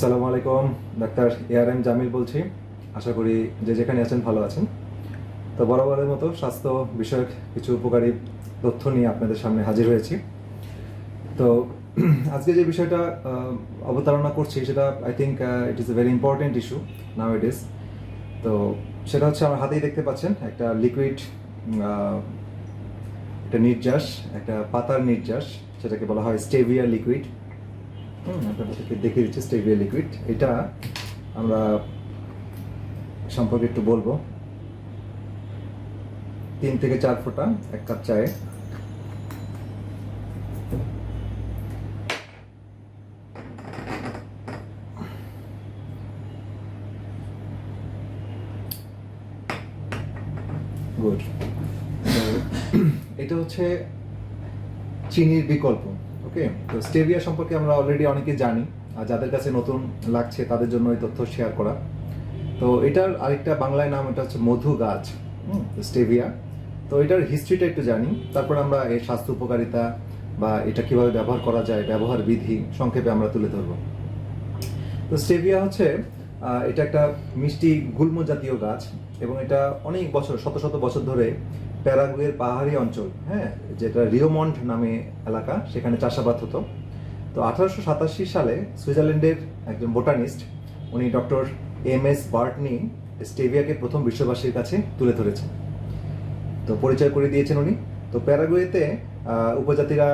আসসালামু আলাইকুম, doctor AR M Jamil বলছি। আশা করি যে যেখানে আছেন ভালো আছেন। তো বরাবরের মতো স্বাস্থ্য বিষয়ক কিছু উপকারী তথ্য নিয়ে আপনাদের সামনে হাজির হয়েছি। তো আজকে যে বিষয়টা অবতারণা করছি সেটা I think it is a very important issue now it is তো সেটা হচ্ছে আমার হাতেই দেখতে পাচ্ছেন, একটা লিকুইড একটা নির্যাস, একটা পাতার নির্যাস, সেটাকে বলা হয় স্টেভিয়া লিকুইড আপনাদেরকে দেখিয়ে দিচ্ছি স্টেভিয়া লিকুইড এটা আমরা সম্পর্কে একটু বলব। তিন থেকে চার ফোঁটা এক কাপ চায়ে। গুড এটা হচ্ছে চিনির বিকল্প। ওকে তো স্টেভিয়া সম্পর্কে আমরা অলরেডি অনেকে জানি, আর যাদের কাছে নতুন লাগছে তাদের জন্য এই তথ্য শেয়ার করা। তো এটার আরেকটা বাংলায় নাম, এটা হচ্ছে মধু গাছ স্টেভিয়া। তো এটার হিস্ট্রিটা একটু জানি, তারপর আমরা এর স্বাস্থ্য উপকারিতা বা এটা কীভাবে ব্যবহার করা যায়, ব্যবহার বিধি সংক্ষেপে আমরা তুলে ধরবো। তো স্টেভিয়া হচ্ছে এটা একটা মিষ্টি গুল্ম জাতীয় গাছ এবং এটা অনেক বছর, শত শত বছর ধরে প্যারাগুয়ের পাহাড়ি অঞ্চল হ্যাঁ যেটা রিওমন্ড নামে এলাকা, সেখানে চাষাবাদ হতো। তো আঠারোশো সাতাশি সালে সুইজারল্যান্ডের একজন বোটানিস্ট উনি ডক্টর এম এস বার্টনি স্টেভিয়াকে প্রথম বিশ্ববাসীর কাছে তুলে ধরেছেন। তো পরিচয় করে দিয়েছেন উনি। তো প্যারাগুয়েতে উপজাতিরা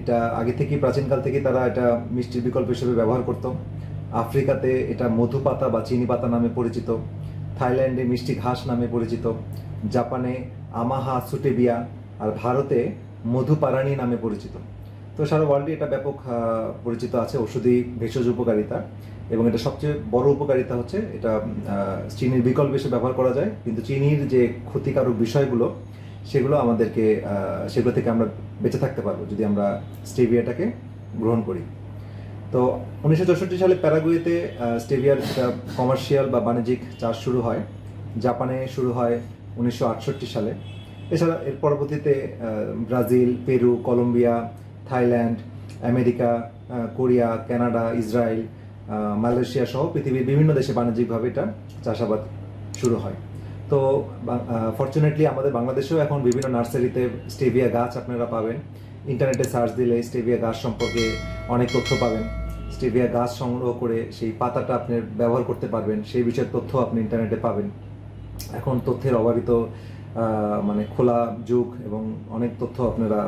এটা আগে থেকে প্রাচীনকাল থেকে তারা এটা মিষ্টির বিকল্প হিসেবে ব্যবহার করত। আফ্রিকাতে এটা মধু পাতা বা চিনি পাতা নামে পরিচিত। থাইল্যান্ডে মিষ্টি ঘাস নামে পরিচিত, জাপানে আমাহা সুটেবিয়া আর ভারতে মধুপারানি নামে পরিচিত। তো সারা ওয়ার্ল্ডে এটা ব্যাপক পরিচিত আছে ওষুধি ভেষজ উপকারিতা এবং এটা সবচেয়ে বড় উপকারিতা হচ্ছে এটা চিনির বিকল্প হিসেবে ব্যবহার করা যায়। কিন্তু চিনির যে ক্ষতিকারক বিষয়গুলো, সেগুলো আমাদেরকে সেগুলো থেকে আমরা বেঁচে থাকতে পারব যদি আমরা স্টেভিয়াটাকে গ্রহণ করি। তো উনিশশো চৌষট্টি সালে প্যারাগুয়েতে স্টেভিয়ার কমার্শিয়াল বা বাণিজ্যিক চাষ শুরু হয়। জাপানে শুরু হয় উনিশশো আটষট্টি সালে। এছাড়া এর পরবর্তীতে Brazil, Peru, Colombia, Thailand, America Korea, Canada, Israel Malaysia সহ পৃথিবীর বিভিন্ন দেশে বাণিজ্যিকভাবে এটা চাষাবাদ শুরু হয়। তো ফর্চুনেটলি আমাদের বাংলাদেশেও এখন বিভিন্ন নার্সারিতে স্টেভিয়া গাছ আপনারা পাবেন। ইন্টারনেটে সার্চ দিলে স্টেভিয়া গাছ সম্পর্কে অনেক তথ্য পাবেন। স্টেভিয়া গাছ সংগ্রহ করে সেই পাতাটা আপনি ব্যবহার করতে পারবেন, সেই বিষয়ের তথ্য আপনি ইন্টারনেটে পাবেন। এখন তথ্যের অভাবিত মানে খোলা যুগ এবং অনেক তথ্য আপনারা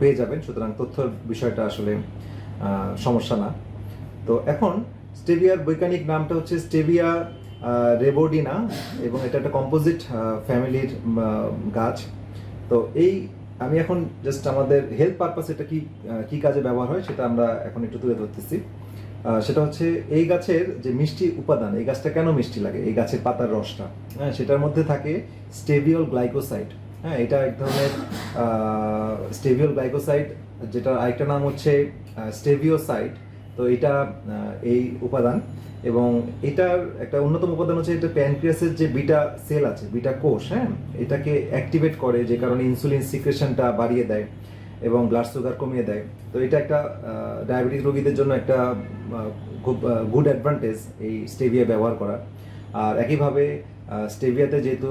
পেয়ে যাবেন, সুতরাং তথ্যের বিষয়টা আসলে সমস্যা না। তো এখন স্টেভিয়ার বৈজ্ঞানিক নামটা হচ্ছে স্টেভিয়া রেবোডিনা এবং এটা একটা কম্পোজিট ফ্যামিলির গাছ। তো এই আমি এখন জাস্ট আমাদের হেলথ পারপাস এটা কি কি কাজে ব্যবহার হয় সেটা আমরা এখন একটু তুলে ধরতেছি। সেটা হচ্ছে এই গাছের যে মিষ্টি উপাদান, এই গাছটা কেন মিষ্টি লাগে? এই গাছের পাতার রসটা হ্যাঁ সেটার মধ্যে থাকে স্টেভিওল গ্লাইকোসাইড হ্যাঁ এটা এক ধরনের স্টেভিওল গ্লাইকোসাইড যেটা আরেকটা নাম হচ্ছে স্টেভিওসাইড তো এটা এই উপাদান এবং এটার একটা অন্যতম উপাদান হচ্ছে এটা প্যানক্রিয়াসের যে বিটা সেল আছে বিটা কোষ হ্যাঁ? এটাকে অ্যাক্টিভেট করে যে কারণে ইনসুলিন সিক্রেশনটা বাড়িয়ে দেয় এবং ব্লাড সুগার কমিয়ে দেয়। তো এটা একটা ডায়াবেটিক রোগীদের জন্য একটা খুব গুড অ্যাডভান্টেজ এই স্টেভিয়া ব্যবহার করা। আর একইভাবে স্টেভিয়াতে যেহেতু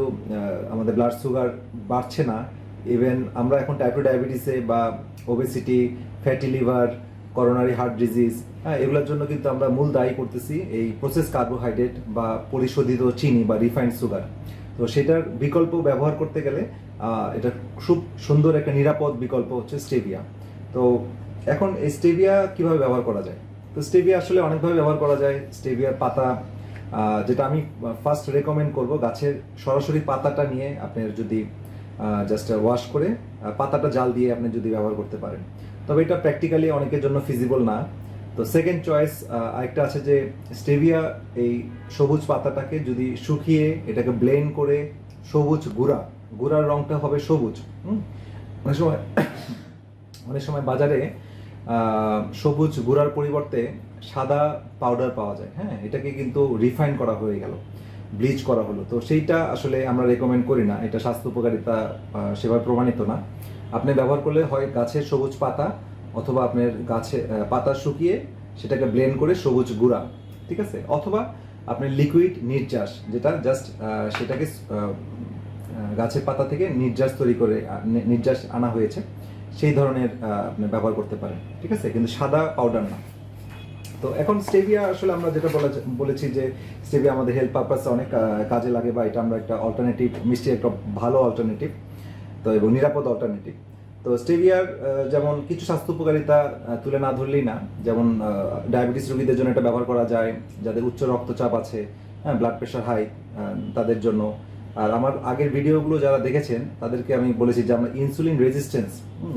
আমাদের ব্লাড সুগার বাড়ছে না ইভেন আমরা এখন টাইপ টু ডায়াবেটিসে বা obesity fatty liver coronary heart disease হ্যাঁ এগুলোর জন্য কিন্তু আমরা মূল দায়ী করতেছি এই প্রসেস কার্বোহাইড্রেট বা পরিশোধিত চিনি বা রিফাইন্ড সুগার তো সেটার বিকল্প ব্যবহার করতে গেলে এটা খুব সুন্দর একটা নিরাপদ বিকল্প হচ্ছে স্টেভিয়া। তো এখন এই স্টেভিয়া কীভাবে ব্যবহার করা যায়? তো স্টেভিয়া আসলে অনেকভাবে ব্যবহার করা যায়। স্টেভিয়ার পাতা যেটা আমি ফার্স্ট রেকমেন্ড করব গাছের সরাসরি পাতাটা নিয়ে আপনার যদি জাস্ট ওয়াশ করে পাতাটা জাল দিয়ে আপনি যদি ব্যবহার করতে পারেন। তবে এটা প্র্যাকটিক্যালি অনেকের জন্য ফিজিবল না। তো সেকেন্ড চয়েস আরেকটা আছে যে স্টেভিয়া এই সবুজ পাতাটাকে যদি শুকিয়ে এটাকে ব্লেন্ড করে সবুজ গুঁড়া, গুঁড়ার রংটা হবে সবুজ? অনেক সময় অনেক সময় বাজারে সবুজ গুঁড়ার পরিবর্তে সাদা পাউডার পাওয়া যায় হ্যাঁ? এটাকে কিন্তু রিফাইন করা হয়ে গেল ব্লিচ করা হলো। তো সেইটা আসলে আমরা রেকমেন্ড করি না, এটা স্বাস্থ্য উপকারিতা সেভাবে প্রমাণিত না। আপনি ব্যবহার করলে হয় গাছের সবুজ পাতা অথবা আপনার গাছে পাতা শুকিয়ে সেটাকে ব্লেন্ড করে সবুজ গুঁড়া, ঠিক আছে? অথবা আপনি লিকুইড নির্যাস, যেটা জাস্ট সেটাকে গাছের পাতা থেকে নির্যাস তৈরি করে নির্যাস আনা হয়েছে, সেই ধরনের আপনি ব্যবহার করতে পারেন, ঠিক আছে? কিন্তু সাদা পাউডার না। তো এখন স্টেভিয়া আসলে আমরা যেটা বলা বলেছি যে স্টেভিয়া আমাদের হেলথ পারপাসে অনেক কাজে লাগে বা এটা আমরা একটা অল্টারনেটিভ মিষ্টি একটা ভালো অল্টারনেটিভ তো এবং নিরাপদ অল্টারনেটিভ তো স্টেভিয়ার যেমন কিছু স্বাস্থ্য উপকারিতা তুলে না ধরলেই না। যেমন ডায়াবেটিস রোগীদের জন্য এটা ব্যবহার করা যায়, যাদের উচ্চ রক্তচাপ আছে হ্যাঁ ব্লাড প্রেশার হাই তাদের জন্য। আর আমার আগের ভিডিওগুলো যারা দেখেছেন, তাদেরকে আমি বলেছি যে আমরা ইনসুলিন রেজিস্ট্যান্স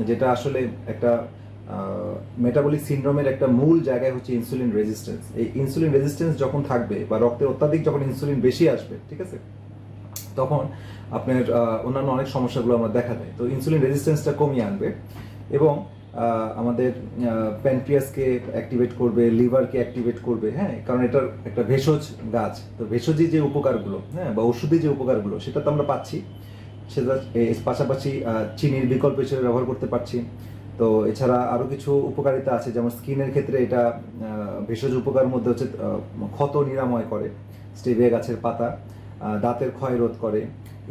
যেটা আসলে একটা মেটাবলিক সিনড্রোমের একটা মূল জায়গায় হচ্ছে ইনসুলিন রেজিস্ট্যান্স এই ইনসুলিন রেজিস্ট্যান্স যখন থাকবে বা রক্তে অত্যাধিক যখন ইনসুলিন বেশি আসবে, ঠিক আছে? তখন আপনার অন্যান্য অনেক সমস্যাগুলো আমরা দেখা দেয়। তো ইনসুলিন রেজিস্ট্যান্সটা কমিয়ে আনবে এবং আমাদের প্যানক্রিয়াসকে অ্যাক্টিভেট করবে লিভারকে অ্যাক্টিভেট করবে হ্যাঁ? কারণ এটার একটা ভেষজ গাছ। তো ভেষজি যে উপকারগুলো হ্যাঁ বা ওষুধি যে উপকারগুলো, সেটা তো আমরা পাচ্ছি। সেটা পাশাপাশি চিনির বিকল্প হিসেবে ব্যবহার করতে পারছি। তো এছাড়া আরও কিছু উপকারিতা আছে, যেমন স্কিনের ক্ষেত্রে এটা ভেষজ উপকার মধ্যে হচ্ছে ক্ষত নিরাময় করে স্টেভিয়া গাছের পাতা। দাঁতের ক্ষয় রোধ করে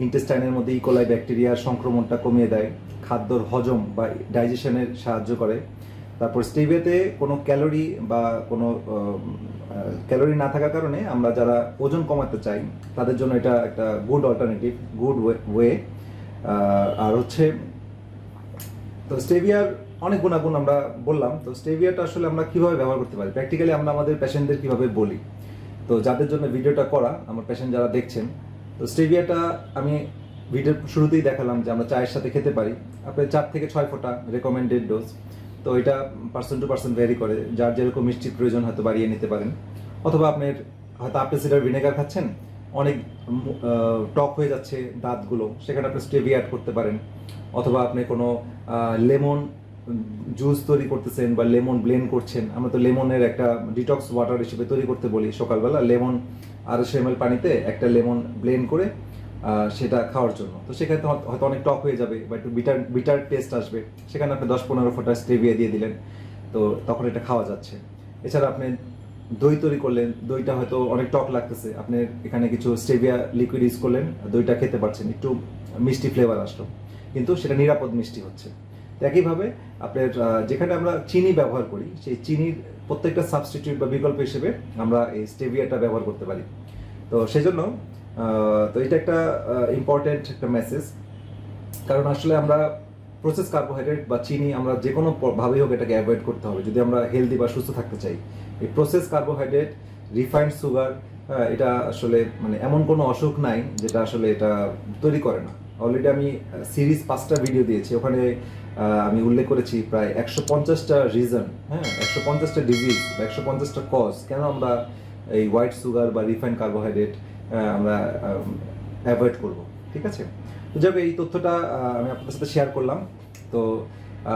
ইন্টেস্টাইনের মধ্যে ইকোলাই ব্যাকটেরিয়ার সংক্রমণটা কমিয়ে দেয়, খাদ্যর হজম বা ডাইজেশনের সাহায্য করে। তারপর স্টেভিয়াতে কোনো ক্যালোরি বা কোনো ক্যালোরি না থাকার কারণে আমরা যারা ওজন কমাতে চাই, তাদের জন্য এটা একটা গুড অল্টারনেটিভ গুড ওয়ে আর হচ্ছে, তো স্টেভিয়ার অনেক গুণাগুণ আমরা বললাম, তো স্টেভিয়াটা আসলে আমরা কীভাবে ব্যবহার করতে পারি? প্র্যাকটিক্যালি আমরা আমাদের পেশেন্টদের কীভাবে বলি? তো যাদের জন্য ভিডিওটা করা, আমার পেশেন্ট যারা দেখছেন, তো স্টেভিয়াটা আমি ভিডিওর শুরুতেই দেখালাম যে আমরা চায়ের সাথে খেতে পারি। আপনি চার থেকে ছয় ফোঁটা রেকমেন্ডেড ডোজ তো এটা পার্সন টু পার্সন ভ্যারি করে, যার যেরকম মিষ্টির প্রয়োজন হয়তো বাড়িয়ে নিতে পারেন। অথবা আপনার হয়তো আপনি সিডার ভিনেগার খাচ্ছেন, অনেক টক হয়ে যাচ্ছে দাঁতগুলো, সেখানে আপনি স্টেভিয়া অ্যাড করতে পারেন। অথবা আপনি কোনো লেমন জুস তৈরি করতেছেন বা লেমন ব্লেন্ড করছেন। আমরা তো লেমনের একটা ডিটক্স ওয়াটার হিসেবে তৈরি করতে বলি সকালবেলা। লেমন আড়াইশো এম পানিতে একটা লেমন ব্লেন্ড করে সেটা খাওয়ার জন্য। তো সেখানে হয়তো- অনেক টক হয়ে যাবে বা একটু বিটার বিটার টেস্ট আসবে। সেখানে আপনি দশ পনেরো ফোঁটা স্টেভিয়া দিয়ে দিলেন, তো তখন এটা খাওয়া যাচ্ছে। এছাড়া আপনি দই তৈরি করলেন, দইটা হয়তো অনেক টক লাগতেছে। আপনি এখানে কিছু স্টেভিয়া লিকুইড ইউজ করলেন, দইটা খেতে পারছেন, একটু মিষ্টি ফ্লেভার আসলো। কিন্তু সেটা নিরাপদ মিষ্টি হচ্ছে। একইভাবে আপনার যেখানে আমরা চিনি ব্যবহার করি, সেই চিনির প্রত্যেকটা সাবস্টিটিউট বা বিকল্প হিসেবে আমরা এই স্টেভিয়াটা ব্যবহার করতে পারি। তো সেই জন্য তো এটা একটা ইম্পর্টেন্ট একটা মেসেজ কারণ আসলে আমরা প্রসেস কার্বোহাইড্রেট বা চিনি আমরা যে কোনো ভাবেই হোক এটাকে অ্যাভয়েড করতে হবে। যদি আমরা হেলদি বা সুস্থ থাকতে চাই, এই প্রসেস কার্বোহাইড্রেট রিফাইন্ড সুগার এটা আসলে মানে এমন কোনো অসুখ নাই যেটা আসলে এটা তৈরি করে না। অলরেডি আমি সিরিজ পাঁচটা ভিডিও দিয়েছি। ওখানে আমি উল্লেখ করেছি প্রায় একশো পঞ্চাশটা রিজন হ্যাঁ একশো পঞ্চাশটা ডিজিজ বা একশো পঞ্চাশটা কজ কেন আমরা এই হোয়াইট সুগার বা রিফাইন্ড কার্বোহাইড্রেট আমরা অ্যাভয়েড করব, ঠিক আছে? তো যাবে এই তথ্যটা আমি আপনাদের সাথে শেয়ার করলাম। তো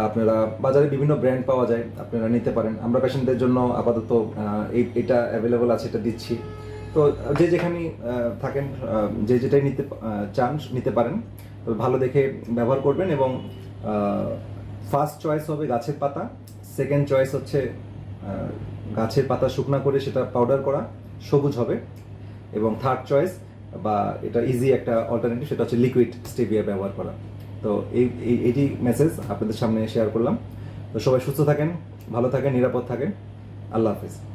আপনারা বাজারে বিভিন্ন ব্র্যান্ড পাওয়া যায়, আপনারা নিতে পারেন। আমরা পেশেন্টদের জন্য আপাতত এই, এটা অ্যাভেলেবল আছে, এটা দিচ্ছি। তো, যে যেখানে থাকেন যে যেটাই নিতে চান, নিতে পারেন। তো ভালো দেখে ব্যবহার করবেন এবং ফার্স্ট চয়েস হবে গাছের পাতা সেকেন্ড চয়েস হচ্ছে গাছের পাতা শুকনা করে সেটা পাউডার করা, সবুজ হবে। এবং থার্ড চয়েস বা এটা ইজি একটা অল্টারনেটিভ সেটা হচ্ছে লিকুইড স্টেভিয়া ব্যবহার করা। তো এই এটি মেসেজ আপনাদের সামনে শেয়ার করলাম। তো সবাই সুস্থ থাকেন, ভালো থাকেন, নিরাপদ থাকেন। আল্লাহ হাফিজ।